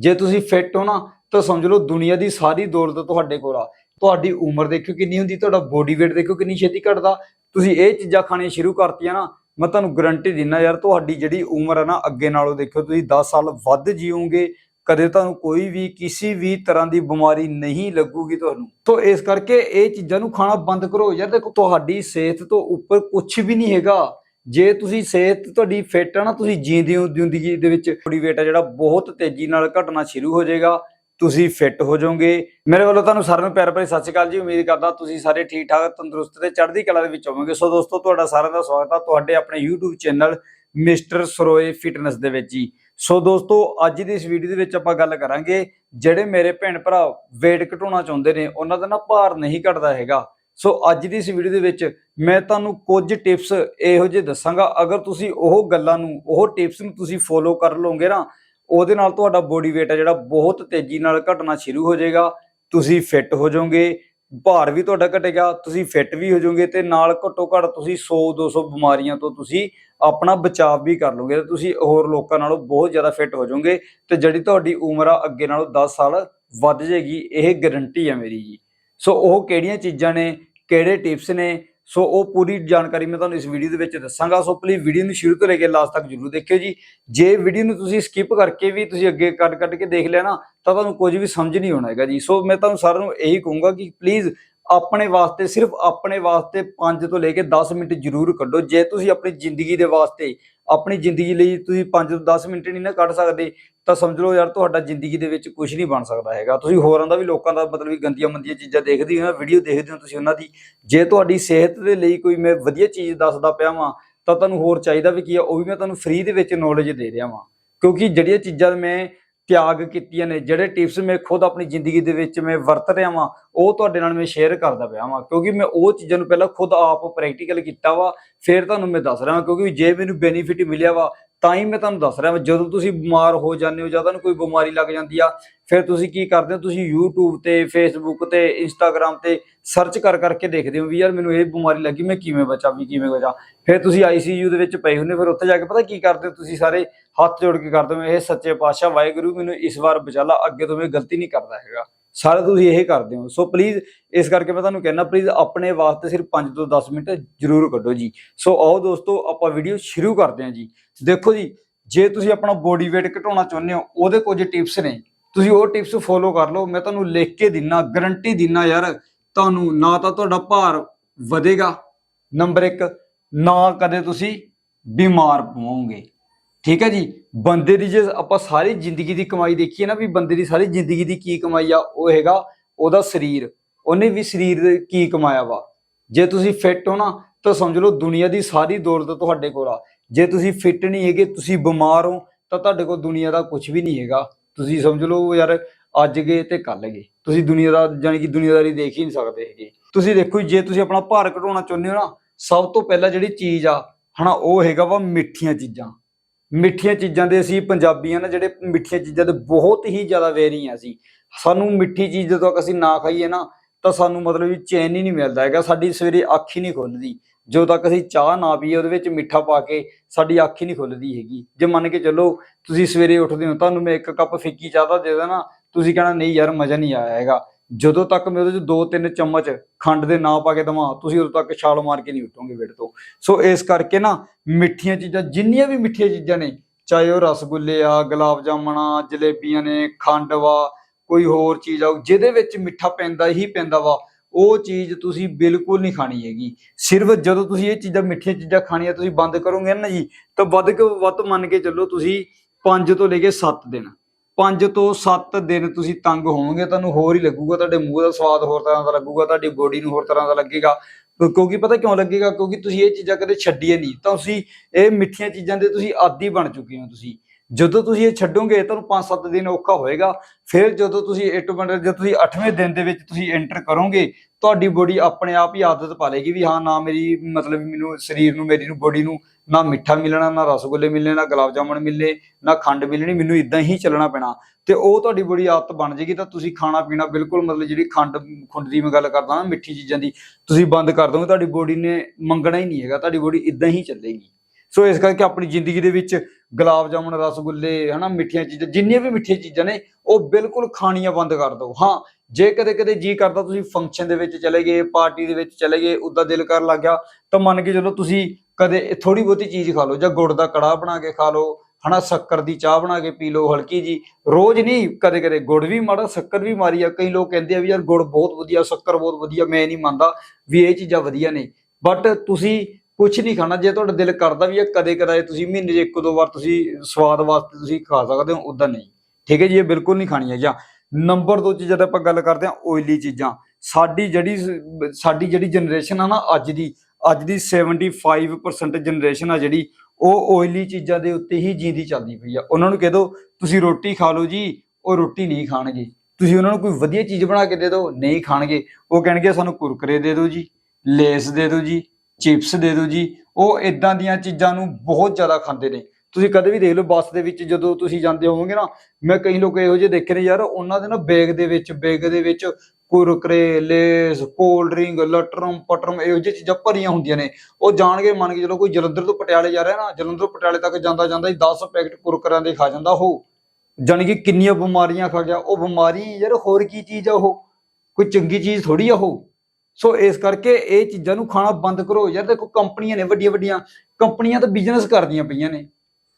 ਜੇ ਤੁਸੀਂ ਫਿੱਟ ਹੋ ਨਾ, ਤਾਂ ਸਮਝ ਲਓ ਦੁਨੀਆ ਦੀ ਸਾਰੀ ਦੌਲਤ ਤੁਹਾਡੇ ਕੋਲ ਆ। ਤੁਹਾਡੀ ਉਮਰ ਦੇਖਿਓ ਕਿੰਨੀ ਹੁੰਦੀ, ਤੁਹਾਡਾ ਬੋਡੀ weight ਦੇਖਿਓ ਕਿੰਨੀ ਛੇਤੀ ਘਟਦਾ। ਤੁਸੀਂ ਇਹ ਚੀਜ਼ਾਂ ਖਾਣੀਆਂ ਸ਼ੁਰੂ ਕਰਤੀਆਂ ਨਾ, ਮੈਂ ਤੁਹਾਨੂੰ ਗਰੰਟੀ ਦਿੰਦਾ ਯਾਰ, ਤੁਹਾਡੀ ਜਿਹੜੀ ਉਮਰ ਹੈ ਨਾ, ਅੱਗੇ ਨਾਲੋਂ ਦੇਖਿਓ ਤੁਸੀਂ 10 ਸਾਲ ਵੱਧ ਜੀਓਗੇ। ਕਦੇ ਤੁਹਾਨੂੰ ਕੋਈ ਵੀ, ਕਿਸੇ ਵੀ ਤਰ੍ਹਾਂ ਦੀ ਬਿਮਾਰੀ ਨਹੀਂ ਲੱਗੂਗੀ ਤੁਹਾਨੂੰ। ਤੋਂ ਇਸ ਕਰਕੇ ਇਹ ਚੀਜ਼ਾਂ ਨੂੰ ਖਾਣਾ ਬੰਦ ਕਰੋ। ਯਾਰ ਦੇਖੋ, ਤੁਹਾਡੀ ਸਿਹਤ ਤੋਂ ਉੱਪਰ ਕੁਝ ਵੀ ਨਹੀਂ ਹੈਗਾ। ਜੇ ਤੁਸੀਂ ਸਿਹਤ ਤੁਹਾਡੀ ਫਿੱਟ ਆ ਨਾ, ਤੁਸੀਂ ਜੀਂਦੇ ਹੋ ਜ਼ਿੰਦਗੀ ਦੇ ਵਿੱਚ ਬੋਡੀ weight ਆ ਜਿਹੜਾ ਬਹੁਤ ਤੇਜ਼ੀ ਨਾਲ ਘਟਣਾ ਸ਼ੁਰੂ ਹੋ ਜਾਏਗਾ, ਤੁਸੀਂ ਫਿੱਟ ਹੋ ਜਾਓਗੇ। ਮੇਰੇ ਵੱਲੋਂ ਤੁਹਾਨੂੰ ਸਾਰਿਆਂ ਨੂੰ ਪਿਆਰ ਭਰੀ ਸਤਿ ਸ਼੍ਰੀ ਅਕਾਲ ਜੀ, ਉਮੀਦ ਕਰਦਾ ਤੁਸੀਂ ਸਾਰੇ ਠੀਕ ਠਾਕ ਤੰਦਰੁਸਤ ਤੇ ਚੜ੍ਹਦੀ ਕਲਾ ਦੇ ਵਿੱਚ ਹੋਵੋਗੇ। ਸੋ ਦੋਸਤੋ, ਤੁਹਾਡਾ ਸਾਰਿਆਂ ਦਾ ਸਵਾਗਤ ਆ ਤੁਹਾਡੇ ਆਪਣੇ YouTube channel mister Saroye fitness ਦੇ ਵਿੱਚ ਜੀ। ਸੋ ਦੋਸਤੋ, ਅੱਜ ਦੀ ਇਸ ਵੀਡੀਓ ਦੇ ਵਿੱਚ ਆਪਾਂ ਗੱਲ ਕਰਾਂਗੇ, ਜਿਹੜੇ ਮੇਰੇ ਭੈਣ ਭਰਾ weight ਘਟਾਉਣਾ ਚਾਹੁੰਦੇ ਨੇ, ਉਹਨਾਂ ਦਾ ਨਾ ਭਾਰ ਨਹੀਂ ਘਟਦਾ ਹੈਗਾ। ਸੋ ਅੱਜ ਦੀ ਇਸ ਵੀਡੀਓ ਦੇ ਵਿੱਚ ਮੈਂ ਤੁਹਾਨੂੰ ਕੁਝ ਟਿਪਸ ਇਹੋ ਜਿਹੇ ਦੱਸਾਂਗਾ। ਅਗਰ ਤੁਸੀਂ ਉਹ ਗੱਲਾਂ ਨੂੰ, ਉਹ ਟਿਪਸ ਨੂੰ ਤੁਸੀਂ ਫੋਲੋ ਕਰ ਲਓਗੇ ਨਾ, ਉਹਦੇ ਨਾਲ ਤੁਹਾਡਾ ਬੋਡੀ weight ਆ ਜਿਹੜਾ ਬਹੁਤ ਤੇਜ਼ੀ ਨਾਲ ਘਟਣਾ ਸ਼ੁਰੂ ਹੋ ਜਾਏਗਾ। ਤੁਸੀਂ ਫਿੱਟ ਹੋ ਜਾਓਗੇ, ਭਾਰ ਵੀ ਤੁਹਾਡਾ ਘਟੇਗਾ, ਤੁਸੀਂ ਫਿੱਟ ਵੀ ਹੋ ਜਾਓਗੇ ਤੇ ਨਾਲ ਘੱਟੋ ਘੱਟ ਤੁਸੀਂ 100 200 ਬਿਮਾਰੀਆਂ ਤੋਂ ਤੁਸੀਂ ਆਪਣਾ ਬਚਾਅ ਵੀ ਕਰ ਲਓਗੇ ਤੇ ਤੁਸੀਂ ਹੋਰ ਲੋਕਾਂ ਨਾਲੋਂ ਬਹੁਤ ਜ਼ਿਆਦਾ ਫਿੱਟ ਹੋ ਜਾਓਗੇ ਤੇ ਜਿਹੜੀ ਤੁਹਾਡੀ ਉਮਰ ਆ ਅੱਗੇ ਨਾਲੋਂ 10 ਸਾਲ ਵੱਧ ਜਾਏਗੀ, ਇਹ ਗਾਰੰਟੀ ਹੈ ਮੇਰੀ ਜੀ। ਸੋ ਉਹ ਕਿਹੜੀਆਂ ਚੀਜ਼ਾਂ ਨੇ? ਕਿਹੜੇ ਟਿਪਸ ਨੇ? ਸੋ ਉਹ ਪੂਰੀ ਜਾਣਕਾਰੀ ਮੈਂ ਤੁਹਾਨੂੰ ਇਸ ਵੀਡੀਓ ਦੇ ਵਿੱਚ ਦੱਸਾਂਗਾ। ਸੋ ਪਲੀਜ਼ ਵੀਡੀਓ ਨੂੰ ਸ਼ੁਰੂ ਤੋਂ ਲੈ ਕੇ ਲਾਸਟ ਤੱਕ ਜਰੂਰ ਦੇਖਿਓ ਜੀ। ਜੇ ਵੀਡੀਓ ਨੂੰ ਤੁਸੀਂ ਸਕਿਪ ਕਰਕੇ ਵੀ ਤੁਸੀਂ ਅੱਗੇ ਕੱਟ ਕੱਟ ਕੇ ਦੇਖ ਲਿਆ ਨਾ, ਤਾਂ ਤੁਹਾਨੂੰ ਕੁਝ ਵੀ ਸਮਝ ਨਹੀਂ ਆਉਣਾ ਹੈਗਾ ਜੀ। ਸੋ ਮੈਂ ਤੁਹਾਨੂੰ ਸਾਰਿਆਂ ਨੂੰ ਇਹੀ ਕਹੂੰਗਾ ਕਿ ਪਲੀਜ਼ ਆਪਣੇ ਵਾਸਤੇ ਸਿਰਫ ਆਪਣੇ ਵਾਸਤੇ 5 ਤੋਂ ਲੈ ਕੇ 10 ਮਿੰਟ ਜ਼ਰੂਰ ਕੱਢੋ। ਜੇ ਤੁਸੀਂ ਆਪਣੀ ਜ਼ਿੰਦਗੀ ਦੇ ਵਾਸਤੇ, ਆਪਣੀ ਜ਼ਿੰਦਗੀ ਲਈ ਤੁਸੀਂ 5 ਤੋਂ 10 ਮਿੰਟ ਨਹੀਂ ਨਾ ਕੱਢ ਸਕਦੇ, ਤਾਂ ਸਮਝ ਲਓ ਯਾਰ ਤੁਹਾਡਾ ਜ਼ਿੰਦਗੀ ਦੇ ਵਿੱਚ ਕੁਝ ਨਹੀਂ ਬਣ ਸਕਦਾ ਹੈਗਾ। ਤੁਸੀਂ ਹੋਰਾਂ ਦਾ ਵੀ, ਲੋਕਾਂ ਦਾ ਮਤਲਬ ਵੀ ਗੰਦੀਆਂ ਮੰਦੀਆਂ ਚੀਜ਼ਾਂ ਦੇਖਦੇ ਹੋ ਨਾ ਵੀਡੀਓ ਦੇਖਦੇ ਹੋ ਤੁਸੀਂ ਉਹਨਾਂ ਦੀ। ਜੇ ਤੁਹਾਡੀ ਸਿਹਤ ਦੇ ਲਈ ਕੋਈ ਮੈਂ ਵਧੀਆ ਚੀਜ਼ ਦੱਸਦਾ ਪਿਆ ਵਾਂ, ਤਾਂ ਤੁਹਾਨੂੰ ਹੋਰ ਚਾਹੀਦਾ ਵੀ ਕੀ ਆ, ਉਹ ਵੀ ਮੈਂ ਤੁਹਾਨੂੰ ਫ੍ਰੀ ਦੇ ਵਿੱਚ ਨੌਲੇਜ ਦੇ ਰਿਹਾ ਵਾਂ। ਕਿਉਂਕਿ ਜਿਹੜੀਆਂ ਚੀਜ਼ਾਂ ਮੈਂ ਤਿਆਗ ਕੀਤੀਆਂ ਨੇ, ਜਿਹੜੇ ਟਿਪਸ ਮੈਂ ਖੁਦ ਆਪਣੀ ਜ਼ਿੰਦਗੀ ਦੇ ਵਿੱਚ ਮੈਂ ਵਰਤ ਰਿਹਾ ਵਾਂ, ਉਹ ਤੁਹਾਡੇ ਨਾਲ ਮੈਂ ਸ਼ੇਅਰ ਕਰਦਾ ਪਿਆ ਵਾਂ, ਕਿਉਂਕਿ ਮੈਂ ਉਹ ਚੀਜ਼ਾਂ ਨੂੰ ਪਹਿਲਾਂ ਖੁਦ ਆਪ ਪ੍ਰੈਕਟੀਕਲ ਕੀਤਾ ਵਾ, ਫਿਰ ਤੁਹਾਨੂੰ ਮੈਂ ਦੱਸ ਰਿਹਾ ਵਾਂ, ਕਿਉਂਕਿ ਜੇ ਮੈਨੂੰ ਬੈਨੀਫਿਟ ਮਿਲਿਆ ਵਾ ਤਾਂ ਹੀ ਮੈਂ ਤੁਹਾਨੂੰ ਦੱਸ ਰਿਹਾ ਵਾਂ ਜਦੋਂ ਤੁਸੀਂ ਬਿਮਾਰ ਹੋ ਜਾਂਦੇ ਹੋ ਜਾਂ ਤੁਹਾਨੂੰ ਕੋਈ ਬਿਮਾਰੀ ਲੱਗ ਜਾਂਦੀ ਆ, ਫਿਰ ਤੁਸੀਂ ਕੀ ਕਰਦੇ ਹੋ? ਤੁਸੀਂ YouTube ਤੇ, Facebook ਤੇ, Instagram ਤੇ ਸਰਚ ਕਰ ਕਰਕੇ ਦੇਖਦੇ ਹੋ ਵੀ ਯਾਰ ਮੈਨੂੰ ਇਹ ਬਿਮਾਰੀ ਲੱਗੀ, ਮੈਂ ਕਿਵੇਂ ਬਚਾ, ਵੀ ਕਿਵੇਂ ਬਚਾ? ਫਿਰ ਤੁਸੀਂ ICU ਦੇ ਵਿੱਚ ਪਏ ਹੁੰਦੇ ਫਿਰ ਉੱਥੇ ਜਾ ਕੇ ਪਤਾ ਕੀ ਕਰਦੇ ਹੋ? ਤੁਸੀਂ ਸਾਰੇ ਹੱਥ ਜੋੜ ਕੇ ਕਰਦੇ ਹੋ, ਇਹ ਸੱਚੇ ਪਾਤਸ਼ਾਹ ਵਾਹਿਗੁਰੂ ਮੈਨੂੰ ਇਸ ਵਾਰ ਬਚਾ ਲਾ, ਅੱਗੇ ਤੋਂ ਮੈਂ ਗਲਤੀ ਨਹੀਂ ਕਰਦਾ ਹੈਗਾ। ਸਾਰੇ ਤੁਸੀਂ ਇਹ ਕਰਦੇ ਹੋ। ਸੋ ਪਲੀਜ਼ ਇਸ ਕਰਕੇ ਮੈਂ ਤੁਹਾਨੂੰ ਕਹਿੰਦਾ ਪਲੀਜ਼ ਆਪਣੇ ਵਾਸਤੇ ਸਿਰਫ 5 ਤੋਂ 10 ਮਿੰਟ ਜ਼ਰੂਰ ਕੱਢੋ ਜੀ। ਸੋ ਆਓ ਦੋਸਤੋ, ਆਪਾਂ ਵੀਡੀਓ ਸ਼ੁਰੂ ਕਰਦੇ ਹਾਂ ਜੀ। ਦੇਖੋ ਜੀ, ਜੇ ਤੁਸੀਂ ਆਪਣਾ ਬੋਡੀ weight ਘਟਾਉਣਾ ਚਾਹੁੰਦੇ ਹੋ, ਉਹਦੇ ਕੁਝ ਟਿਪਸ ਨੇ। ਤੁਸੀਂ ਉਹ ਟਿਪਸ ਫੋਲੋ ਕਰ ਲਓ। ਮੈਂ ਤੁਹਾਨੂੰ ਲਿਖ ਕੇ ਦਿੰਨਾ ਗਾਰੰਟੀ ਦਿੰਨਾ ਯਾਰ, ਤੁਹਾਨੂੰ ਨਾ ਤਾਂ ਤੁਹਾਡਾ ਭਾਰ ਵਧੇਗਾ। ਨੰਬਰ 1 ਨਾ ਕਦੇ ਤੁਸੀਂ ਬਿਮਾਰ ਪਵੋਗੇ। ਠੀਕ ਹੈ ਜੀ? ਬੰਦੇ ਦੀ ਜੇ ਆਪਾਂ ਸਾਰੀ ਜ਼ਿੰਦਗੀ ਦੀ ਕਮਾਈ ਦੇਖੀਏ ਨਾ ਵੀ ਬੰਦੇ ਦੀ ਸਾਰੀ ਜ਼ਿੰਦਗੀ ਦੀ ਕੀ ਕਮਾਈ ਆ, ਉਹ ਹੈਗਾ ਉਹਦਾ ਸਰੀਰ। ਉਹਨੇ ਵੀ ਸਰੀਰ ਕੀ ਕਮਾਇਆ ਵਾ? ਜੇ ਤੁਸੀਂ ਫਿੱਟ ਹੋ ਨਾ, ਤਾਂ ਸਮਝ ਲਓ ਦੁਨੀਆ ਦੀ ਸਾਰੀ ਦੌਲਤ ਤੁਹਾਡੇ ਕੋਲ ਆ। ਜੇ ਤੁਸੀਂ ਫਿੱਟ ਨਹੀਂ ਹੈਗੇ, ਤੁਸੀਂ ਬਿਮਾਰ ਹੋ, ਤਾਂ ਤੁਹਾਡੇ ਕੋਲ ਦੁਨੀਆ ਦਾ ਕੁਝ ਵੀ ਨਹੀਂ ਹੈਗਾ। ਤੁਸੀਂ ਸਮਝ ਲਓ ਯਾਰ ਅੱਜ ਗਏ ਤੇ ਕੱਲ ਗਏ। ਤੁਸੀਂ ਦੁਨੀਆ ਦਾ ਜਾਨੀ ਕਿ ਦੁਨੀਆਦਾਰੀ ਦੇਖ ਹੀ ਨਹੀਂ ਸਕਦੇ ਹੈਗੇ। ਤੁਸੀਂ ਦੇਖੋ ਜੇ ਤੁਸੀਂ ਆਪਣਾ ਭਾਰ ਘਟਾਉਣਾ ਚਾਹੁੰਦੇ ਹੋ ਨਾ, ਸਭ ਤੋਂ ਪਹਿਲਾਂ ਜਿਹੜੀ ਚੀਜ਼ ਆ, ਹਨਾ, ਉਹ ਹੈਗਾ ਵਾ ਮਿੱਠੀਆਂ ਚੀਜ਼ਾਂ। ਮਿੱਠੀਆਂ ਚੀਜ਼ਾਂ ਦੇ ਅਸੀਂ ਪੰਜਾਬੀਆਂ ਨਾ ਜਿਹੜੇ ਮਿੱਠੀਆਂ ਚੀਜ਼ਾਂ ਦੇ ਬਹੁਤ ਹੀ ਜ਼ਿਆਦਾ ਵੈਰੀ ਆ ਅਸੀਂ। ਸਾਨੂੰ ਮਿੱਠੀ ਚੀਜ਼ ਜਦੋਂ ਤੱਕ ਅਸੀਂ ਨਾ ਖਾਈਏ ਨਾ, ਤਾਂ ਸਾਨੂੰ ਮਤਲਬ ਵੀ ਚੈਨ ਹੀ ਨਹੀਂ ਮਿਲਦਾ ਹੈਗਾ, ਸਾਡੀ ਸਵੇਰੇ ਅੱਖ ਹੀ ਨਹੀਂ ਖੁੱਲਦੀ। ਜਦੋਂ ਤੱਕ ਅਸੀਂ ਚਾਹ ਨਾ ਪੀਏ, ਉਹਦੇ ਵਿੱਚ ਮਿੱਠਾ ਪਾ ਕੇ ਸਾਡੀ ਅੱਖ ਹੀ ਨਹੀਂ ਖੁੱਲਦੀ ਹੈਗੀ। ਜੇ ਮੰਨ ਕੇ ਚੱਲੋ ਤੁਸੀਂ ਸਵੇਰੇ ਉੱਠਦੇ ਹੋ, ਤੁਹਾਨੂੰ ਮੈਂ ਇੱਕ ਕੱਪ ਫਿੱਕੀ ਚਾਹ ਦਾ ਦੇ ਦੇਣਾ, ਤੁਸੀਂ ਕਹਿਣਾ, ਨਹੀਂ ਯਾਰ, ਮਜ਼ਾ ਨਹੀਂ ਆਇਆ ਹੈਗਾ। ਜਦੋਂ ਤੱਕ ਮੈਂ ਉਹਦੇ ਚ ਦੋ ਤਿੰਨ ਚਮਚ ਖੰਡ ਦੇ ਨਾ ਪਾ ਕੇ ਦਵਾਂ, ਤੁਸੀਂ ਉਦੋਂ ਤੱਕ ਛਾਲ ਮਾਰ ਕੇ ਨਹੀਂ ਉੱਠੋਗੇ ਬੈੱਡ ਤੋਂ। ਸੋ ਇਸ ਕਰਕੇ ਨਾ ਮਿੱਠੀਆਂ ਚੀਜ਼ਾਂ, ਜਿੰਨੀਆਂ ਵੀ ਮਿੱਠੀਆਂ ਚੀਜ਼ਾਂ ਨੇ, ਚਾਹੇ ਉਹ ਰਸਗੁੱਲੇ ਆ, ਗੁਲਾਬ ਜਾਮਣਾ, ਜਲੇਬੀਆਂ ਨੇ, ਖੰਡ ਵਾ, ਕੋਈ ਹੋਰ ਚੀਜ਼ ਆ ਜਿਹਦੇ ਵਿੱਚ ਮਿੱਠਾ ਪੈਂਦਾ ਹੀ ਪੈਂਦਾ ਵਾ, ਉਹ ਚੀਜ਼ ਤੁਸੀਂ ਬਿਲਕੁਲ ਨਹੀਂ ਖਾਣੀ ਹੈਗੀ। ਸਿਰਫ ਜਦੋਂ ਤੁਸੀਂ ਇਹ ਚੀਜ਼ਾਂ, ਮਿੱਠੀਆਂ ਚੀਜ਼ਾਂ ਖਾਣੀਆਂ ਤੁਸੀਂ ਬੰਦ ਕਰੋਗੇ ਨਾ ਜੀ, ਤਾਂ ਵੱਧ ਕੇ ਵੱਧ ਮੰਨ ਕੇ ਚੱਲੋ ਤੁਸੀਂ 5 ਤੋਂ ਲੈ ਕੇ 7 ਦਿਨ। 5 ਤੋਂ 7 ਦਿਨ ਤੁਸੀਂ ਤੰਗ ਹੋਵੋਗੇ, ਤੁਹਾਨੂੰ ਹੋਰ ਹੀ ਲੱਗੂਗਾ, ਤੁਹਾਡੇ ਮੂੰਹ ਦਾ ਸਵਾਦ ਹੋਰ ਤਰ੍ਹਾਂ ਦਾ ਲੱਗੂਗਾ, ਤੁਹਾਡੀ ਬੋਡੀ ਨੂੰ ਹੋਰ ਤਰ੍ਹਾਂ ਦਾ ਲੱਗੇਗਾ। ਕਿਉਂਕਿ ਪਤਾ ਕਿਉਂ ਲੱਗੇਗਾ? ਕਿਉਂਕਿ ਤੁਸੀਂ ਇਹ ਚੀਜ਼ਾਂ ਕਦੇ ਛੱਡੀਆਂ ਨਹੀਂ। ਤਾਂ ਤੁਸੀਂ ਇਹ ਮਿੱਠੀਆਂ ਚੀਜ਼ਾਂ ਦੇ ਤੁਸੀਂ ਆਦੀ ਬਣ ਚੁੱਕੇ ਹੋ ਤੁਸੀਂ। ਜਦੋਂ ਤੁਸੀਂ ਇਹ ਛੱਡੋਗੇ, ਤੁਹਾਨੂੰ 5-7 ਦਿਨ ਔਖਾ ਹੋਏਗਾ। ਫਿਰ ਜਦੋਂ ਤੁਸੀਂ ਆਟੋਮੈਟਿਕ ਜਦੋਂ ਤੁਸੀਂ 8ਵੇਂ ਦਿਨ ਦੇ ਵਿੱਚ ਤੁਸੀਂ ਐਂਟਰ ਕਰੋਗੇ, ਤੁਹਾਡੀ ਬੋਡੀ ਆਪਣੇ ਆਪ ਹੀ ਆਦਤ ਪਾ ਲੇਗੀ ਵੀ ਹਾਂ, ਨਾ ਮੇਰੀ ਮਤਲਬ ਮੈਨੂੰ ਸਰੀਰ ਨੂੰ, ਮੇਰੀ ਨੂੰ ਬੋਡੀ ਨੂੰ ਨਾ ਮਿੱਠਾ ਮਿਲਣਾ, ਨਾ ਰਸਗੁੱਲੇ ਮਿਲਣੇ, ਨਾ ਗੁਲਾਬ ਜਾਮਣ ਮਿਲਣੇ, ਨਾ ਖੰਡ ਮਿਲਣੀ, ਮੈਨੂੰ ਇਦਾਂ ਹੀ ਚੱਲਣਾ ਪੈਣਾ। ਤੇ ਉਹ ਤੁਹਾਡੀ ਬੋਡੀ ਆਦਤ ਬਣ ਜੇਗੀ, ਤਾਂ ਤੁਸੀਂ ਖਾਣਾ ਪੀਣਾ ਬਿਲਕੁਲ ਮਤਲਬ ਜਿਹੜੀ ਖੰਡ ਖੁੰਡ ਦੀ ਮੈਂ ਗੱਲ ਕਰਦਾ ਨਾ, ਮਿੱਠੀ ਚੀਜ਼ਾਂ ਦੀ, ਤੁਸੀਂ ਬੰਦ ਕਰ ਦੋਗੇ, ਤੁਹਾਡੀ ਬੋਡੀ ਨੇ ਮੰਗਣਾ ਹੀ ਨਹੀਂ ਹੈਗਾ, ਤੁਹਾਡੀ ਬੋਡੀ ਇਦਾਂ ਹੀ ਚੱਲੇਗੀ। ਸੋ ਇਸ ਕਰਕੇ ਆਪਣੀ ਜ਼ਿੰਦਗੀ ਦੇ ਵਿੱਚ ਗੁਲਾਬ ਜਾਮੁਨ, ਰਸਗੁੱਲੇ, ਹਨਾ, ਮਿੱਠੀਆਂ ਚੀਜ਼ਾਂ, ਜਿੰਨੀਆਂ ਵੀ ਮਿੱਠੀਆਂ ਚੀਜ਼ਾਂ ਨੇ, ਉਹ ਬਿਲਕੁਲ ਖਾਣੀਆਂ ਬੰਦ ਕਰ ਦਿਓ। ਹਾਂ, ਜੇ ਕਦੇ ਕਦੇ ਜੀ ਕਰਦਾ, ਤੁਸੀਂ ਫੰਕਸ਼ਨ ਦੇ ਵਿੱਚ ਚਲੇ ਗਏ ਪਾਰਟੀ ਦੇ ਵਿੱਚ ਚਲੇ ਗਏ, ਉਦਾਂ ਦਿਲ ਕਰਨ ਲੱਗ ਗਿਆ, ਤਾਂ ਮੰਨ ਕੇ ਚਲੋ ਤੁਸੀਂ ਕਦੇ ਥੋੜੀ ਬਹੁਤੀ ਚੀਜ਼ ਖਾ ਲਓ, ਜਾਂ ਗੁੜ ਦਾ ਕੜਾਹ ਬਣਾ ਕੇ ਖਾ ਲਓ, ਹਨਾ, ਸ਼ੱਕਰ ਦੀ ਚਾਹ ਬਣਾ ਕੇ ਪੀ ਲਓ, ਹਲਕੀ ਜੀ ਰੋਜ਼ ਨਹੀਂ, ਕਦੇ ਕਦੇ ਗੁੜ ਵੀ ਮਾੜਾ, ਸ਼ੱਕਰ ਵੀ ਮਾਰੀ ਆ। ਕਈ ਲੋਕ ਕਹਿੰਦੇ ਆ ਵੀ ਯਾਰ ਗੁੜ ਬਹੁਤ ਵਧੀਆ, ਸ਼ੱਕਰ ਬਹੁਤ ਵਧੀਆ, ਮੈਂ ਨਹੀਂ ਮੰਨਦਾ ਵੀ ਇਹ ਚੀਜ਼ਾਂ ਵਧੀਆ ਨੇ। ਬਟ ਤੁਸੀਂ ਕੁਝ ਨਹੀਂ ਖਾਣਾ, ਜੇ ਤੁਹਾਡਾ ਦਿਲ ਕਰਦਾ ਵੀ ਹੈ ਕਦੇ ਕਦਾਏ ਤੁਸੀਂ ਮਹੀਨੇ 'ਚ ਇੱਕ ਦੋ ਵਾਰ ਤੁਸੀਂ ਸਵਾਦ ਵਾਸਤੇ ਤੁਸੀਂ ਖਾ ਸਕਦੇ ਹੋ ਉਦਾਂ ਨਹੀਂ। ਠੀਕ ਹੈ ਜੀ, ਇਹ ਬਿਲਕੁਲ ਨਹੀਂ ਖਾਣੀ ਹੈ ਜਾਂ ਨੰਬਰ 2 ਚੀਜ਼ਾਂ ਤੇ ਆਪਾਂ ਗੱਲ ਕਰਦੇ ਹਾਂ ਓਇਲੀ ਚੀਜ਼ਾਂ। ਸਾਡੀ ਜਿਹੜੀ ਸਾਡੀ ਜਿਹੜੀ ਜਨਰੇਸ਼ਨ ਆ ਨਾ, ਅੱਜ ਦੀ ਅੱਜ ਦੀ 75% ਜਨਰੇਸ਼ਨ ਆ ਜਿਹੜੀ, ਉਹ ਓਇਲੀ ਚੀਜ਼ਾਂ ਦੇ ਉੱਤੇ ਹੀ ਜੀਂਦੀ ਚੱਲਦੀ ਪਈ ਆ। ਉਹਨਾਂ ਨੂੰ ਕਹਿ ਦੋ, ਤੁਸੀਂ ਰੋਟੀ ਖਾ ਲਓ ਜੀ, ਉਹ ਰੋਟੀ ਨਹੀਂ ਖਾਣਗੇ। ਤੁਸੀਂ ਉਹਨਾਂ ਨੂੰ ਕੋਈ ਵਧੀਆ ਚੀਜ਼ ਬਣਾ ਕੇ ਦੇ ਦਿਓ ਨਹੀਂ ਖਾਣਗੇ। ਉਹ ਕਹਿਣਗੇ, ਸਾਨੂੰ ਕੁਰਕਰੇ ਦੇ ਦਿਓ ਜੀ, ਲੇਸ ਦੇ ਦਿਓ ਜੀ, ਚਿਪਸ ਦੇ ਦਿਓ ਜੀ, ਉਹ ਇਦਾਂ ਦੀਆਂ ਚੀਜ਼ਾਂ ਨੂੰ ਬਹੁਤ ਜ਼ਿਆਦਾ ਖਾਂਦੇ ਨੇ। ਤੁਸੀਂ ਕਦੇ ਵੀ ਦੇਖ ਲਓ, ਬੱਸ ਦੇ ਵਿੱਚ ਜਦੋਂ ਤੁਸੀਂ ਜਾਂਦੇ ਹੋਵੋਗੇ ਨਾ, ਮੈਂ ਕਈ ਲੋਕ ਇਹੋ ਜਿਹੇ ਦੇਖੇ ਨੇ ਯਾਰ, ਉਹਨਾਂ ਦੇ ਨਾ ਬੈਗ ਦੇ ਵਿੱਚ, ਬੈਗ ਦੇ ਵਿੱਚ ਕੁਰਕਰੇ ਲੇਸ ਕੋਲਡ ਡਰਿੰਕ ਲਟਰਮ, ਪਟਰਮ, ਇਹੋ ਜਿਹੀ ਚੀਜ਼ਾਂ ਭਰੀਆਂ ਹੁੰਦੀਆਂ ਨੇ। ਉਹ ਜਾਣ ਕੇ ਮੰਨ ਕੇ ਚਲੋ ਕੋਈ ਜਲੰਧਰ ਤੋਂ ਪਟਿਆਲੇ ਜਾ ਰਿਹਾ ਨਾ, ਜਲੰਧਰ ਤੋਂ ਪਟਿਆਲੇ ਤੱਕ ਜਾਂਦਾ ਜਾਂਦਾ ਹੀ 10 ਪੈਕਟ ਕੁਰਕਰਿਆਂ ਦੇ ਖਾ ਜਾਂਦਾ ਉਹ। ਜਾਣੀ ਕਿ ਕਿੰਨੀਆਂ ਬਿਮਾਰੀਆਂ ਖਾ ਗਿਆ। ਉਹ ਬਿਮਾਰੀ ਯਾਰ ਹੋਰ ਕੀ ਚੀਜ਼ ਆ ਉਹ? ਕੋਈ ਚੰਗੀ ਚੀਜ਼ ਥੋੜੀ ਆ ਉਹ? ਸੋ ਇਸ ਕਰਕੇ ਇਹ ਚੀਜ਼ਾਂ ਨੂੰ ਖਾਣਾ ਬੰਦ ਕਰੋ। ਯਾਰ ਦੇਖੋ, ਕੰਪਨੀਆਂ ਨੇ ਵੱਡੀਆਂ ਵੱਡੀਆਂ, ਕੰਪਨੀਆਂ ਤਾਂ ਬਿਜ਼ਨਸ ਕਰਦੀਆਂ ਪਈਆਂ ਨੇ।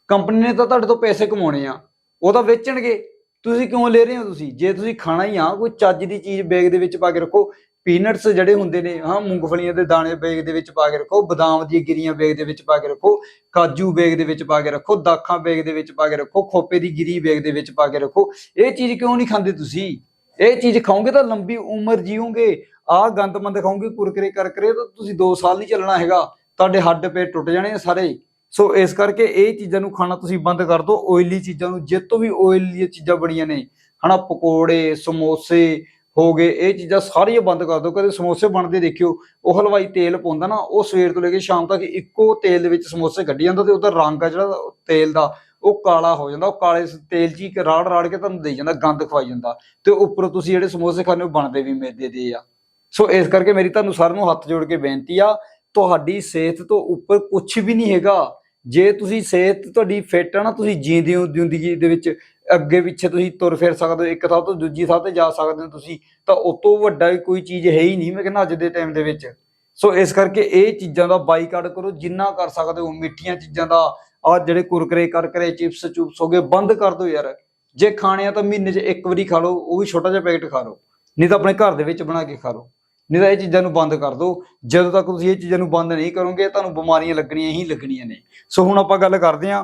ਕੰਪਨੀ ਨੇ ਤਾਂ ਤੁਹਾਡੇ ਤੋਂ ਪੈਸੇ ਕਮਾਉਣੇ ਆ। ਉਹ ਤਾਂ ਵੇਚਣਗੇ। ਤੁਸੀਂ ਕਿਉਂ ਲੈ ਰਹੇ ਹੋ ਤੁਸੀਂ? ਜੇ ਤੁਸੀਂ ਖਾਣਾ ਹੀ ਆ, ਕੋਈ ਚੱਜ ਦੀ ਚੀਜ਼ ਬੈਗ ਦੇ ਵਿੱਚ ਪਾ ਕੇ ਰੱਖੋ ਪੀਨਟਸ ਜਿਹੜੇ ਹੁੰਦੇ ਨੇ, ਹਾਂ, ਮੂੰਗਫਲੀਆਂ ਦੇ ਦਾਣੇ ਬੈਗ ਦੇ ਵਿੱਚ ਪਾ ਕੇ ਰੱਖੋ, ਬਦਾਮ ਦੀਆਂ ਗਿਰੀਆਂ ਬੈਗ ਦੇ ਵਿੱਚ ਪਾ ਕੇ ਰੱਖੋ, ਕਾਜੂ ਬੈਗ ਦੇ ਵਿੱਚ ਪਾ ਕੇ ਰੱਖੋ, ਦਾਖਾਂ ਬੈਗ ਦੇ ਵਿੱਚ ਪਾ ਕੇ ਰੱਖੋ, ਖੋਪੇ ਦੀ ਗਿਰੀ ਬੈਗ ਦੇ ਵਿੱਚ ਪਾ ਕੇ ਰੱਖੋ। ਇਹ ਚੀਜ਼ ਕਿਉਂ ਨਹੀਂ ਖਾਂਦੇ ਤੁਸੀਂ? ਇਹ ਚੀਜ਼ ਖਾਓਗੇ ਤਾਂ ਲੰਬੀ ਉਮਰ ਜੀਓਗੇ। ਆਹ ਗੰਦਮੰਦ ਖਾਓਗੇ, ਕੁਰਕਰੇ ਕਰਕਰੇ, ਤਾਂ ਤੁਸੀਂ 2 ਸਾਲ ਨਹੀਂ ਚੱਲਣਾ ਹੈਗਾ। ਤੁਹਾਡੇ ਹੱਡ ਪੇ ਟੁੱਟ ਜਾਣੇ ਆ ਸਾਰੇ। ਸੋ ਇਸ ਕਰਕੇ ਇਹ ਚੀਜ਼ਾਂ ਨੂੰ ਖਾਣਾ ਤੁਸੀਂ ਬੰਦ ਕਰ ਦਿਓ ਓਇਲੀ ਚੀਜ਼ਾਂ ਨੂੰ ਜਿੱਤ ਤੋਂ ਵੀ ਓਇਲੀ ਚੀਜ਼ਾਂ ਬਣੀਆਂ ਨੇ, ਹਨਾ ਪਕੌੜੇ, ਸਮੋਸੇ ਹੋ ਗਏ, ਇਹ ਚੀਜ਼ਾਂ ਸਾਰੀਆਂ ਬੰਦ ਕਰ ਦਿਓ, ਕਦੇ ਸਮੋਸੇ ਬਣਦੇ ਦੇਖਿਓ, ਉਹ ਹਲਵਾਈ ਤੇਲ ਪਾਉਂਦਾ ਨਾ, ਉਹ ਸਵੇਰ ਤੋਂ ਲੈ ਕੇ ਸ਼ਾਮ ਤੱਕ ਇੱਕੋ ਤੇਲ ਦੇ ਵਿੱਚ ਸਮੋਸੇ ਕੱਢੀ ਜਾਂਦਾ ਤੇ ਉਹਦਾ ਰੰਗ ਆ ਜਿਹੜਾ ਤੇਲ ਦਾ, ਉਹ ਕਾਲਾ ਹੋ ਜਾਂਦਾ, ਉਹ ਕਾਲੇ ਤੇਲ 'ਚ ਹੀ ਇੱਕ ਰਾੜ ਰਾੜ ਕੇ ਤੁਹਾਨੂੰ ਦੇਈ ਜਾਂਦਾ, ਗੰਦ ਖਵਾਈ ਜਾਂਦਾ ਤੇ ਉੱਪਰੋਂ ਤੁਸੀਂ ਜਿਹੜੇ ਸਮੋਸੇ ਖਾਣੇ ਉਹ ਬਣਦੇ ਵੀ ਮੈਦੇ ਦੇ ਆ। ਸੋ ਇਸ ਕਰਕੇ ਮੇਰੀ ਤੁਹਾਨੂੰ ਸਾਰਿਆਂ ਨੂੰ ਹੱਥ ਜੋੜ ਕੇ ਬੇਨਤੀ ਆ, ਤੁਹਾਡੀ ਸਿਹਤ ਤੋਂ ਉੱਪਰ ਕੁਝ ਵੀ ਨਹੀਂ ਹੈਗਾ। ਜੇ ਤੁਸੀਂ ਸਿਹਤ ਤੁਹਾਡੀ ਫਿੱਟ ਆ ਨਾ, ਤੁਸੀਂ ਜੀਂਦੇ ਹੋ ਜ਼ਿੰਦਗੀ ਦੇ ਵਿੱਚ, ਅੱਗੇ ਪਿੱਛੇ ਤੁਸੀਂ ਤੁਰ ਫਿਰ ਸਕਦੇ ਹੋ, ਇੱਕ ਥਾਂ ਤੋਂ ਦੂਜੀ ਥਾਂ ਤੇ ਜਾ ਸਕਦੇ ਹੋ ਤੁਸੀਂ, ਤਾਂ ਉਸ ਤੋਂ ਵੱਡਾ ਕੋਈ ਚੀਜ਼ ਹੈ ਹੀ ਨਹੀਂ ਮੈਂ ਕਹਿੰਦਾ ਅੱਜ ਦੇ ਟਾਈਮ ਦੇ ਵਿੱਚ। ਸੋ ਇਸ ਕਰਕੇ ਇਹ ਚੀਜ਼ਾਂ ਦਾ ਬਾਈਕਾਟ ਕਰੋ, ਜਿੰਨਾ ਕਰ ਸਕਦੇ ਹੋ, ਮਿੱਠੀਆਂ ਚੀਜ਼ਾਂ ਦਾ ਆ ਜਿਹੜੇ ਕੁਰਕਰੇ, ਕਰਕਰੇ, ਚਿਪਸ, ਚੁਪਸ ਹੋ ਗਏ, ਬੰਦ ਕਰ ਦਿਓ ਯਾਰ। ਜੇ ਖਾਣੇ ਆ ਤਾਂ ਮਹੀਨੇ 'ਚ ਇੱਕ ਵਾਰੀ ਖਾ ਲਓ, ਉਹ ਵੀ ਛੋਟਾ ਜਿਹਾ ਪੈਕਟ ਖਾ ਲਓ, ਨਹੀਂ ਤਾਂ ਆਪਣੇ ਘਰ ਦੇ ਵਿੱਚ ਬਣਾ ਕੇ ਖਾ ਲਓ। ਨਹੀਂ ਤਾਂ ਇਹ ਚੀਜ਼ਾਂ ਨੂੰ ਬੰਦ ਕਰ ਦਿਓ ਜਦੋਂ ਤੱਕ ਤੁਸੀਂ ਇਹ ਚੀਜ਼ਾਂ ਨੂੰ ਬੰਦ ਨਹੀਂ ਕਰੋਗੇ, ਤੁਹਾਨੂੰ ਬਿਮਾਰੀਆਂ ਲੱਗਣੀਆਂ ਹੀ ਲੱਗਣੀਆਂ ਨੇ। ਸੋ ਹੁਣ ਆਪਾਂ ਗੱਲ ਕਰਦੇ ਹਾਂ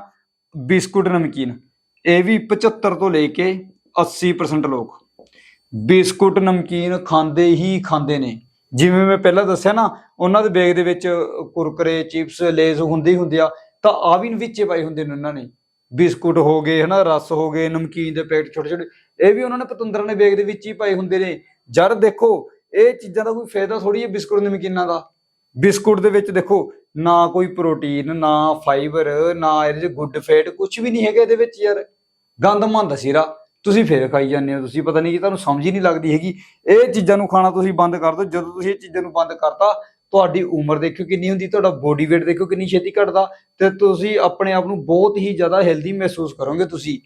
ਬਿਸਕੁਟ, ਨਮਕੀਨ। ਇਹ ਵੀ 75 ਤੋਂ ਲੈ ਕੇ 80% ਲੋਕ ਬਿਸਕੁਟ, ਨਮਕੀਨ ਖਾਂਦੇ ਹੀ ਖਾਂਦੇ ਨੇ। ਜਿਵੇਂ ਮੈਂ ਪਹਿਲਾਂ ਦੱਸਿਆ ਨਾ, ਉਹਨਾਂ ਦੇ ਬੈਗ ਦੇ ਵਿੱਚ ਕੁਰਕਰੇ, ਚਿਪਸ, ਲੇਜ਼ ਹੁੰਦੇ ਹੀ ਹੁੰਦੇ ਆ, ਤਾਂ ਆ ਵੀ ਵਿੱਚੇ ਪਾਏ ਹੁੰਦੇ ਨੇ ਉਹਨਾਂ ਨੇ। ਬਿਸਕੁਟ ਹੋ ਗਏ, ਹਨਾ, ਰਸ ਹੋ ਗਏ, ਨਮਕੀਨ ਦੇ ਪੈਕਟ ਛੋਟੇ ਛੋਟੇ ਇਹ ਵੀ ਉਹਨਾਂ ਨੇ ਪਤੰਦਰਾਂ ਦੇ ਬੈਗ ਦੇ ਵਿੱਚ ਹੀ ਪਾਏ ਹੁੰਦੇ ਨੇ। ਜਦ ਦੇਖੋ ਇਹ ਚੀਜ਼ਾਂ ਦਾ ਕੋਈ ਫਾਇਦਾ ਥੋੜੀ ਹੈ ਬਿਸਕੁਟ ਨਮਕੀਨਾਂ ਦਾ? ਬਿਸਕੁਟ ਦੇ ਵਿੱਚ ਦੇਖੋ, ਨਾ ਕੋਈ ਪ੍ਰੋਟੀਨ, ਨਾ ਫਾਈਬਰ, ਨਾ ਇਹਦੇ ਚ ਗੁੱਡ ਫੈਟ ਕੁਝ ਵੀ ਨਹੀਂ ਹੈਗਾ ਇਹਦੇ ਵਿੱਚ ਯਾਰ। ਗੰਦ ਮੰਦ ਸਿਰਾ। ਤੁਸੀਂ ਫੇਰ ਖਾਈ ਜਾਂਦੇ ਹੋ ਤੁਸੀਂ, ਪਤਾ ਨਹੀਂ ਕਿ ਤੁਹਾਨੂੰ ਸਮਝ ਹੀ ਨਹੀਂ ਲੱਗਦੀ ਹੈਗੀ। ਇਹ ਚੀਜ਼ਾਂ ਨੂੰ ਖਾਣਾ ਤੁਸੀਂ ਬੰਦ ਕਰ ਦਿਓ ਜਦੋਂ ਤੁਸੀਂ ਇਹ ਚੀਜ਼ਾਂ ਨੂੰ ਬੰਦ ਕਰਤਾ, ਤੁਹਾਡੀ ਉਮਰ ਦੇਖਿਓ ਕਿੰਨੀ ਹੁੰਦੀ, ਤੁਹਾਡਾ ਬੋਡੀ weight ਦੇਖਿਓ ਕਿੰਨੀ ਛੇਤੀ ਘਟਦਾ, ਤੇ ਤੁਸੀਂ ਆਪਣੇ ਆਪ ਨੂੰ ਬਹੁਤ ਹੀ ਜ਼ਿਆਦਾ ਹੈਲਦੀ ਮਹਿਸੂਸ ਕਰੋਗੇ ਤੁਸੀਂ।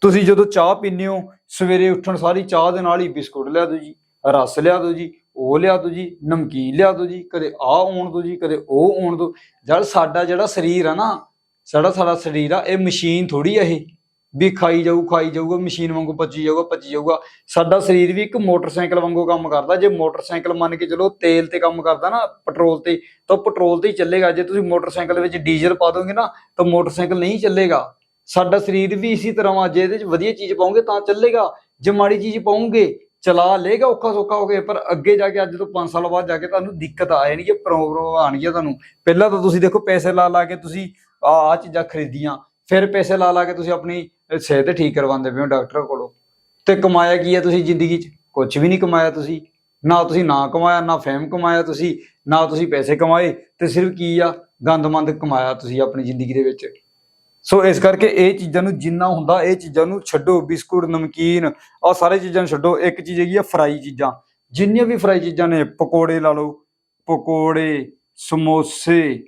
ਤੁਸੀਂ ਜਦੋਂ ਚਾਹ ਪੀਂਦੇ ਹੋ, ਸਵੇਰੇ ਉੱਠਣ ਸਾਰੀ ਚਾਹ ਦੇ ਨਾਲ ਹੀ ਬਿਸਕੁਟ ਲਿਆ ਦਿਓ ਜੀ। ਰਸ ਲਿਆ ਦਿਓ ਜੀ, ਉਹ ਲਿਆ ਦਿਓ ਜੀ, ਨਮਕੀਨ ਲਿਆ ਦਿਓ ਜੀ, ਕਦੇ ਆਹ ਆਉਣ ਦਿਓ ਜੀ, ਕਦੇ ਉਹ ਆਉਣ ਦਿਓ ਜਦ ਸਾਡਾ ਜਿਹੜਾ ਸਰੀਰ ਆ ਨਾ, ਸਾਡਾ ਸਾਡਾ ਸਰੀਰ ਆ, ਇਹ ਮਸ਼ੀਨ ਥੋੜੀ ਆ ਇਹ, ਵੀ ਖਾਈ ਜਾਊ, ਖਾਈ ਜਾਊਗਾ, ਮਸ਼ੀਨ ਵਾਂਗੂ ਪੱਚੀ ਜਾਊਗਾ ਪੱਚੀ ਜਾਊਗਾ। ਸਾਡਾ ਸਰੀਰ ਵੀ ਇੱਕ ਮੋਟਰਸਾਈਕਲ ਵਾਂਗੂ ਕੰਮ ਕਰਦਾ, ਜੇ ਮੋਟਰਸਾਈਕਲ ਮੰਨ ਕੇ ਚਲੋ ਤੇਲ ਤੇ ਕੰਮ ਕਰਦਾ ਨਾ, ਪੈਟਰੋਲ ਤੇ, ਤਾਂ ਪੈਟਰੋਲ ਤੇ ਹੀ ਚੱਲੇਗਾ। ਜੇ ਤੁਸੀਂ ਮੋਟਰਸਾਈਕਲ ਵਿੱਚ ਡੀਜ਼ਲ ਪਾ ਦੋਗੇ ਨਾ, ਤਾਂ ਮੋਟਰਸਾਈਕਲ ਨਹੀਂ ਚੱਲੇਗਾ। ਸਾਡਾ ਸਰੀਰ ਵੀ ਇਸੇ ਤਰ੍ਹਾਂ ਆ ਜੇ ਇਹਦੇ ਚ ਵਧੀਆ ਚੀਜ਼ ਪਾਉਂਗੇ ਤਾਂ ਚੱਲੇਗਾ। ਜੇ ਮਾੜੀ ਚੀਜ਼ ਪਾਉਂਗੇ ਚਲਾ ਲੇਗਾ, ਔਖਾ ਸੌਖਾ ਹੋ ਗਿਆ, ਪਰ ਅੱਗੇ ਜਾ ਕੇ ਅੱਜ ਤੋਂ 5 ਸਾਲ ਬਾਅਦ ਜਾ ਕੇ ਤੁਹਾਨੂੰ ਦਿੱਕਤ ਆ ਜਾਣੀ ਕਿ ਪ੍ਰੋਬਲਮ ਆਣਗੀਆਂ ਤੁਹਾਨੂੰ। ਪਹਿਲਾਂ ਤਾਂ ਤੁਸੀਂ ਦੇਖੋ ਪੈਸੇ ਲਾ ਲਾ ਕੇ ਤੁਸੀਂ ਆ ਆ ਚੀਜ਼ਾਂ ਖਰੀਦੀਆਂ, ਫਿਰ ਪੈਸੇ ਲਾ ਲਾ ਕੇ ਤੁਸੀਂ ਆਪਣੀ ਸਿਹਤ ਠੀਕ ਕਰਵਾਉਂਦੇ ਪਏ ਹੋ ਡਾਕਟਰ ਕੋਲੋਂ। ਤੇ ਕਮਾਇਆ ਕੀ ਹੈ ਤੁਸੀਂ ਜ਼ਿੰਦਗੀ 'ਚ? ਕੁਝ ਵੀ ਨਹੀਂ ਕਮਾਇਆ ਤੁਸੀਂ। ਨਾ ਤੁਸੀਂ ਨਾ ਕਮਾਇਆ, ਨਾ ਫੇਮ ਕਮਾਇਆ ਤੁਸੀਂ, ਨਾ ਤੁਸੀਂ ਪੈਸੇ ਕਮਾਏ, ਤੇ ਸਿਰਫ ਕੀ ਆ? ਗੰਦਮੰਦ ਕਮਾਇਆ ਤੁਸੀਂ ਆਪਣੀ ਜ਼ਿੰਦਗੀ ਦੇ ਵਿੱਚ। ਸੋ ਇਸ ਕਰਕੇ ਇਹ ਚੀਜ਼ਾਂ ਨੂੰ ਜਿੰਨਾ ਹੁੰਦਾ, ਇਹ ਚੀਜ਼ਾਂ ਨੂੰ ਛੱਡੋ, ਬਿਸਕੁਟ, ਨਮਕੀਨ ਆ ਸਾਰੇ ਚੀਜ਼ਾਂ ਨੂੰ ਛੱਡੋ। ਇੱਕ ਚੀਜ਼ ਹੈਗੀ ਆ ਫਰਾਈ ਚੀਜ਼ਾਂ। ਜਿੰਨੀਆਂ ਵੀ ਫਰਾਈ ਚੀਜ਼ਾਂ ਨੇ, ਪਕੌੜੇ ਲਾ ਲਓ, ਪਕੌੜੇ, ਸਮੋਸੇ,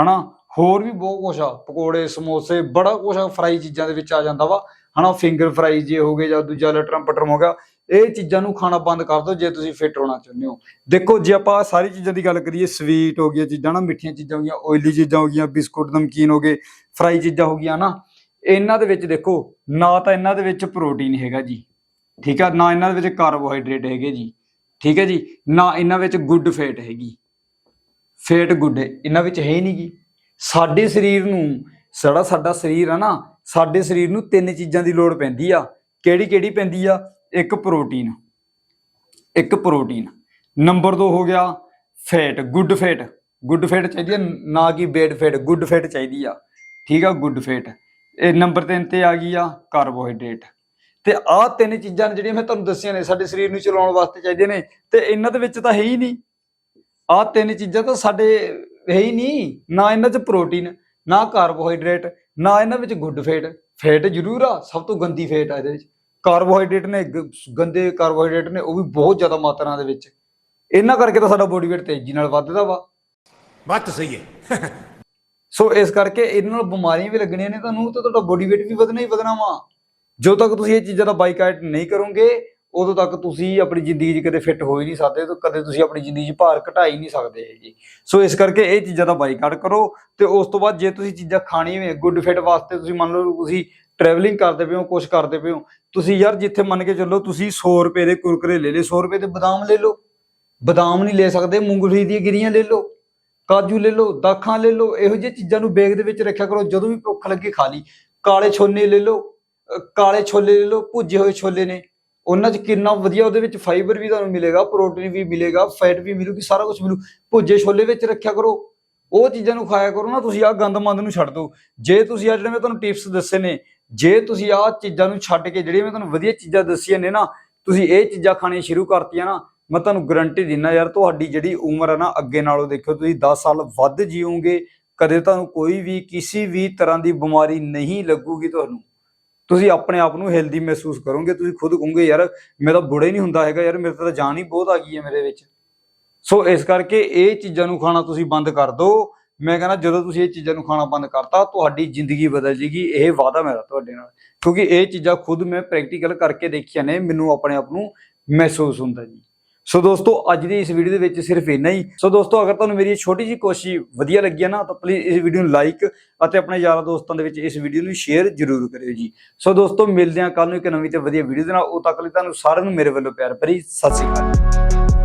ਹਨਾ? ਹੋਰ ਵੀ ਬਹੁਤ ਕੁਛ ਆ। ਪਕੌੜੇ, ਸਮੋਸੇ, ਬੜਾ ਕੁਛ ਆ, ਫਰਾਈ ਚੀਜ਼ਾਂ ਦੇ ਵਿੱਚ ਆ ਜਾਂਦਾ ਵਾ। ਹਨਾ ਫਿੰਗਰ ਫਰਾਈ ਜੇ ਹੋ ਗਏ ਜਾਂ ਦੂਜਾ ਲਟਰਮ ਪਟਰਮ ਹੋ ਗਿਆ ਇਹ ਚੀਜ਼ਾਂ ਨੂੰ ਖਾਣਾ ਬੰਦ ਕਰ ਦਿਓ ਜੇ ਤੁਸੀਂ ਫਿੱਟ ਹੋਣਾ ਚਾਹੁੰਦੇ ਹੋ। ਦੇਖੋ, ਜੇ ਆਪਾਂ ਸਾਰੀ ਚੀਜ਼ਾਂ ਦੀ ਗੱਲ ਕਰੀਏ ਸਵੀਟ ਹੋ ਗਈਆਂ ਚੀਜ਼ਾਂ ਨਾ, ਮਿੱਠੀਆਂ ਚੀਜ਼ਾਂ ਹੋ ਗਈਆਂ ਆਇਲੀ ਚੀਜ਼ਾਂ ਹੋ ਗਈਆਂ, ਬਿਸਕੁਟ, ਨਮਕੀਨ ਹੋ ਗਏ ਫਰਾਈ ਚੀਜ਼ਾਂ ਹੋ ਗਈਆਂ ਨਾ, ਇਹਨਾਂ ਦੇ ਵਿੱਚ ਦੇਖੋ, ਨਾ ਤਾਂ ਇਹਨਾਂ ਦੇ ਵਿੱਚ ਪ੍ਰੋਟੀਨ ਹੈਗਾ ਜੀ, ਠੀਕ ਆ? ਨਾ ਇਹਨਾਂ ਦੇ ਵਿੱਚ ਕਾਰਬੋਹਾਈਡਰੇਟ ਹੈਗੇ ਜੀ, ਠੀਕ ਹੈ ਜੀ? ਨਾ ਇਹਨਾਂ ਵਿੱਚ ਗੁੱਡ ਫੈਟ ਹੈਗੀ। ਫੈਟ ਗੁੱਡ ਇਹਨਾਂ ਵਿੱਚ ਹੈ ਹੀ ਨਹੀਂ ਗੀ। ਸਾਡੇ ਸਰੀਰ ਨੂੰ ਸਾਡਾ ਸਾਡਾ ਸਰੀਰ ਆ ਨਾ, ਸਾਡੇ ਸਰੀਰ ਨੂੰ ਤਿੰਨ ਚੀਜ਼ਾਂ ਦੀ ਲੋੜ ਪੈਂਦੀ ਆ। ਕਿਹੜੀ ਕਿਹੜੀ ਪੈਂਦੀ ਆ? ਇੱਕ ਪ੍ਰੋਟੀਨ ਇੱਕ ਪ੍ਰੋਟੀਨ। ਨੰਬਰ 2 ਹੋ ਗਿਆ fat, good fat. Good fat ਚਾਹੀਦੀ ਹੈ ਨਾ ਕਿ ਬੈਡ ਫੈਟ। ਗੁੱਡ ਫੈਟ ਚਾਹੀਦੀ ਆ, ਠੀਕ ਆ, ਗੁੱਡ ਫੈਟ। ਇਹ ਨੰਬਰ 3 ਤੇ ਆ ਗਈ ਆ, ਕਾਰਬੋਹਾਈਡਰੇਟ। ਤੇ ਆਹ ਤਿੰਨ ਚੀਜ਼ਾਂ ਨੇ ਜਿਹੜੀਆਂ ਮੈਂ ਤੁਹਾਨੂੰ ਦੱਸੀਆਂ ਨੇ, ਸਾਡੇ ਸਰੀਰ ਨੂੰ ਚਲਾਉਣ ਵਾਸਤੇ ਚਾਹੀਦੀਆਂ ਨੇ। ਤੇ ਇਹਨਾਂ ਦੇ ਵਿੱਚ ਤਾਂ ਹੈ ਹੀ ਨਹੀਂ। ਆਹ ਤਿੰਨ ਚੀਜ਼ਾਂ ਤਾਂ ਸਾਡੇ ਹੈ ਹੀ ਨਹੀਂ। ਨਾ ਇਹਨਾਂ 'ਚ ਪ੍ਰੋਟੀਨ, ਨਾ ਕਾਰਬੋਹਾਈਡਰੇਟ, ਨਾ ਇਹਨਾਂ ਵਿੱਚ ਗੁੱਡ ਫੈਟ। ਫੈਟ ਜ਼ਰੂਰ ਆ, ਸਭ ਤੋਂ ਗੰਦੀ ਫੈਟ ਆ ਇਹਦੇ ਵਿੱਚ। ਕਾਰਬੋਹਾਈਡਰੇਟ ਨੇ ਗੰਦੇ ਕਾਰਬੋਹਾਈਡਰੇਟ ਨੇ ਉਹ ਵੀ ਬਹੁਤ ਜ਼ਿਆਦਾ ਮਾਤਰਾ ਦੇ ਵਿੱਚ। ਇਹਨਾਂ ਕਰਕੇ ਤਾਂ ਸਾਡਾ ਬੋਡੀ weight ਤੇਜ਼ੀ ਨਾਲ ਵੱਧਦਾ ਵਾ। ਬਾਤ ਸਹੀ ਹੈ। ਸੋ ਇਸ ਕਰਕੇ ਇਹਨਾਂ ਨਾਲ ਬਿਮਾਰੀਆਂ ਵੀ ਲੱਗਣੀਆਂ ਨੇ ਤੁਹਾਨੂੰ ਤੇ ਤੁਹਾਡਾ ਬੋਡੀ weight ਵੀ ਵਧਣਾ ਹੀ ਵਧਣਾ ਵਾ। ਜਦੋਂ ਤੱਕ ਤੁਸੀਂ ਇਹ ਚੀਜ਼ਾਂ ਦਾ ਬਾਈਕਾਟ ਨਹੀਂ ਕਰੋਗੇ ਉਦੋਂ ਤੱਕ ਤੁਸੀਂ ਆਪਣੀ ਜ਼ਿੰਦਗੀ 'ਚ ਕਦੇ ਫਿੱਟ ਹੋ ਹੀ ਨਹੀਂ ਸਕਦੇ ਤੇ ਕਦੇ ਤੁਸੀਂ ਆਪਣੀ ਜ਼ਿੰਦਗੀ 'ਚ ਭਾਰ ਘਟਾ ਹੀ ਨਹੀਂ ਸਕਦੇ ਜੀ ਸੋ ਇਸ ਕਰਕੇ ਇਹ ਚੀਜ਼ਾਂ ਦਾ ਬਾਈਕਾਟ ਕਰੋ ਤੇ ਉਸ ਤੋਂ ਬਾਅਦ ਜੇ ਤੁਸੀਂ ਚੀਜ਼ਾਂ ਖਾਣੀਆਂ ਨੇ ਗੁੱਡ ਫਿੱਟ ਵਾਸਤੇ ਤੁਸੀਂ ਮੰਨ ਲਓ ਤੁਸੀਂ ਟਰੈਵਲਿੰਗ ਕਰਦੇ ਪਏ ਹੋ ਕੁਝ ਕਰਦੇ ਪਏ ਹੋ। ਤੁਸੀਂ ਯਾਰ ਜਿੱਥੇ ਮੰਨ ਕੇ ਚੱਲੋ ਤੁਸੀਂ 100 ਰੁਪਏ ਦੇ ਕੁਰਕਰੇ ਲੈ ਲਏ 100 ਰੁਪਏ ਦੇ ਬਦਾਮ ਲੈ ਲਓ। ਬਦਾਮ ਨਹੀਂ ਲੈ ਸਕਦੇ, ਮੂੰਗਫਲੀ ਦੀਆਂ ਗਿਰੀਆਂ ਲੈ ਲਓ, ਕਾਜੂ ਲੈ ਲਓ, ਦਾਖਾਂ ਲੈ ਲਓ, ਇਹੋ ਜਿਹੀ ਚੀਜ਼ਾਂ ਨੂੰ ਬੈਗ ਦੇ ਵਿੱਚ ਰੱਖਿਆ ਕਰੋ, ਜਦੋਂ ਵੀ ਭੁੱਖ ਲੱਗੇ ਖਾ ਲਈ। ਕਾਲੇ ਛੋਲੇ ਲੈ ਲਓ ਕਾਲੇ ਛੋਲੇ ਲੈ ਲਓ, ਭੁੱਜੇ ਹੋਏ ਛੋਲੇ ਨੇ। ਉਹਨਾਂ 'ਚ ਕਿੰਨਾ ਵਧੀਆ ਉਹਦੇ ਵਿੱਚ ਫਾਈਬਰ ਵੀ ਤੁਹਾਨੂੰ ਮਿਲੇਗਾ ਪ੍ਰੋਟੀਨ ਵੀ ਮਿਲੇਗਾ ਫੈਟ ਵੀ ਮਿਲੂਗੀ, ਸਾਰਾ ਕੁਝ ਮਿਲੂ। ਭੁੱਜੇ ਛੋਲੇ ਵਿੱਚ ਰੱਖਿਆ ਕਰੋ। ਉਹ ਚੀਜ਼ਾਂ ਨੂੰ ਖਾਇਆ ਕਰੋ ਨਾ, ਤੁਸੀਂ ਆਹ ਗੰਦਮੰਦ ਨੂੰ ਛੱਡ ਦਿਓ। ਜੇ ਤੁਸੀਂ ਆ ਜਿਹੜੇ ਮੈਂ ਤੁਹਾਨੂੰ ਟਿਪਸ ਦੱਸੇ ਨੇ ਜੇ ਤੁਸੀਂ ਆਹ ਚੀਜ਼ਾਂ ਨੂੰ ਛੱਡ ਕੇ ਜਿਹੜੀਆਂ ਮੈਂ ਤੁਹਾਨੂੰ ਵਧੀਆ ਚੀਜ਼ਾਂ ਦੱਸੀਆਂ ਨੇ ਨਾ, ਤੁਸੀਂ ਇਹ ਚੀਜ਼ਾਂ ਖਾਣੀਆਂ ਸ਼ੁਰੂ ਕਰਤੀਆਂ ਨਾ, ਮੈਂ ਤੁਹਾਨੂੰ ਗਰੰਟੀ ਦਿੰਦਾ ਯਾਰ, ਤੁਹਾਡੀ ਜਿਹੜੀ ਉਮਰ ਹੈ ਨਾ, ਅੱਗੇ ਨਾਲੋਂ ਦੇਖਿਓ ਤੁਸੀਂ 10 ਸਾਲ ਵੱਧ ਜੀਓਗੇ, ਕਦੇ ਤੁਹਾਨੂੰ ਕੋਈ ਵੀ ਕਿਸੇ ਵੀ ਤਰ੍ਹਾਂ ਦੀ ਬਿਮਾਰੀ ਨਹੀਂ ਲੱਗੂਗੀ ਤੁਹਾਨੂੰ। ਤੁਸੀਂ ਆਪਣੇ ਆਪ ਨੂੰ ਹੈਲਦੀ ਮਹਿਸੂਸ ਕਰੋਗੇ, ਤੁਸੀਂ ਖੁਦ ਕਹੋਗੇ, ਯਾਰ, ਮੈਂ ਤਾਂ ਬੁੜਾ ਹੀ ਨਹੀਂ ਹੁੰਦਾ ਹੈਗਾ ਯਾਰ, ਮੇਰੇ ਤਾਂ ਜਾਨ ਹੀ ਬਹੁਤ ਆ ਗਈ ਹੈ ਮੇਰੇ ਵਿੱਚ। ਸੋ ਇਸ ਕਰਕੇ ਇਹ ਚੀਜ਼ਾਂ ਨੂੰ ਖਾਣਾ ਤੁਸੀਂ ਬੰਦ ਕਰ ਦਿਓ ਮੈਂ ਕਹਿੰਦਾ ਜਦੋਂ ਤੁਸੀਂ ਇਹ ਚੀਜ਼ਾਂ ਨੂੰ ਖਾਣਾ ਬੰਦ ਕਰਤਾ, ਤੁਹਾਡੀ ਜ਼ਿੰਦਗੀ ਬਦਲ ਜੇਗੀ, ਇਹ ਵਾਅਦਾ ਮੇਰਾ ਤੁਹਾਡੇ ਨਾਲ। ਕਿਉਂਕਿ ਇਹ ਚੀਜ਼ਾਂ ਖੁਦ ਮੈਂ ਪ੍ਰੈਕਟੀਕਲ ਕਰਕੇ ਦੇਖੀਆਂ ਨੇ, ਮੈਨੂੰ ਆਪਣੇ ਆਪ ਨੂੰ ਮਹਿਸੂਸ ਹੁੰਦਾ ਜੀ। ਸੋ ਦੋਸਤੋ, ਅੱਜ ਦੀ ਇਸ ਵੀਡੀਓ ਦੇ ਵਿੱਚ ਸਿਰਫ ਇੰਨਾ ਹੀ। ਸੋ ਦੋਸਤੋ, ਅਗਰ ਤੁਹਾਨੂੰ ਮੇਰੀ ਇਹ ਛੋਟੀ ਜਿਹੀ ਕੋਸ਼ਿਸ਼ ਵਧੀਆ ਲੱਗੀ ਹੈ ਨਾ, ਤਾਂ ਪਲੀਜ਼ ਇਸ ਵੀਡੀਓ ਨੂੰ ਲਾਈਕ ਅਤੇ ਆਪਣੇ ਯਾਰਾਂ ਦੋਸਤਾਂ ਦੇ ਵਿੱਚ ਇਸ ਵੀਡੀਓ ਨੂੰ ਸ਼ੇਅਰ ਜ਼ਰੂਰ ਕਰਿਓ ਜੀ। ਸੋ ਦੋਸਤੋ, ਮਿਲਦੇ ਹਾਂ ਕੱਲ ਨੂੰ ਇੱਕ ਨਵੀਂ ਤੇ ਵਧੀਆ ਵੀਡੀਓ ਦੇ ਨਾਲ। ਉਹ ਤੱਕ ਲਈ ਤੁਹਾਨੂੰ ਸਾਰਿਆਂ ਨੂੰ ਮੇਰੇ ਵੱਲੋਂ ਪਿਆਰ ਭਰੀ ਸਤਿ ਸ਼੍ਰੀ ਅਕਾਲ।